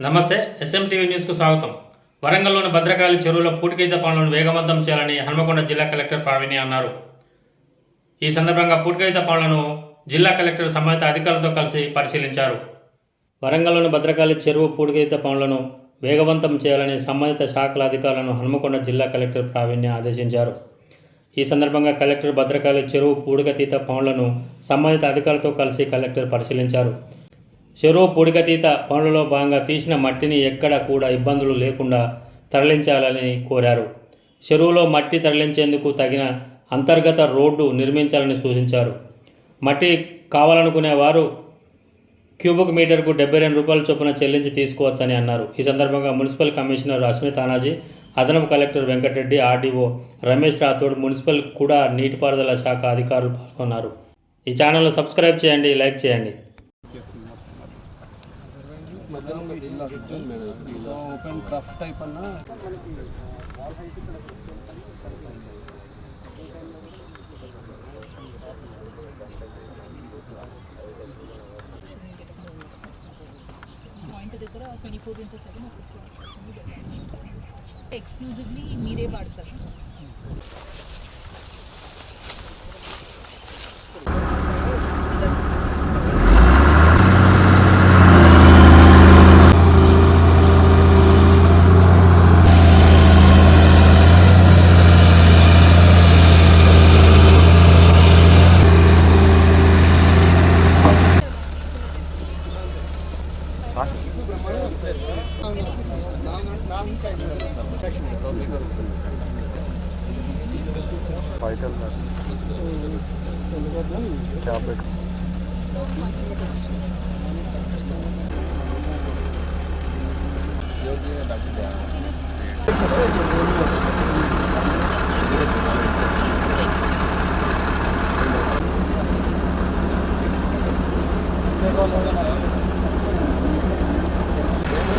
నమస్తే ఎస్ఎంటీవీ న్యూస్కు స్వాగతం. వరంగల్లోని భద్రకాళి చెరువులో పూటికైత పనులను వేగవంతం చేయాలని హన్మకొండ జిల్లా కలెక్టర్ ప్రావీణ్య అన్నారు. ఈ సందర్భంగా పూటికైత పనులను జిల్లా కలెక్టర్ సంబంధిత అధికారులతో కలిసి పరిశీలించారు. వరంగల్లోని భద్రకాళి చెరువు పూడికైత పనులను వేగవంతం చేయాలని సంబంధిత శాఖల అధికారులను హన్మకొండ జిల్లా కలెక్టర్ ప్రావీణ్య ఆదేశించారు. ఈ సందర్భంగా కలెక్టర్ భద్రకాళి చెరువు పూడికతీత పనులను సంబంధిత అధికారులతో కలిసి కలెక్టర్ పరిశీలించారు. చెరువు పొడిగతీత పనులలో భాగంగా తీసిన మట్టిని ఎక్కడ కూడా ఇబ్బందులు లేకుండా తరలించాలని కోరారు. చెరువులో మట్టి తరలించేందుకు తగిన అంతర్గత రోడ్డు నిర్మించాలని సూచించారు. మట్టి కావాలనుకునే వారు క్యూబిక్ మీటర్కు డెబ్బై రెండు రూపాయల చొప్పున చెల్లించి తీసుకోవచ్చని అన్నారు. ఈ సందర్భంగా మున్సిపల్ కమిషనర్ అస్మిత్ తానాజీ అదనపు collector Venkatareddy RDO Ramesh Rathod municipal కూడా నీటిపారుదల శాఖ అధికారులు పాల్గొన్నారు. ఈ ఛానల్ను సబ్స్క్రైబ్ చేయండి లైక్ చేయండి. ఓపెన్ క్రఫ్ టైప్ అన్న పాయింట్ దగ్గర twenty four into seven exclusively మీరే వాడతారు Baykallar. Kabak.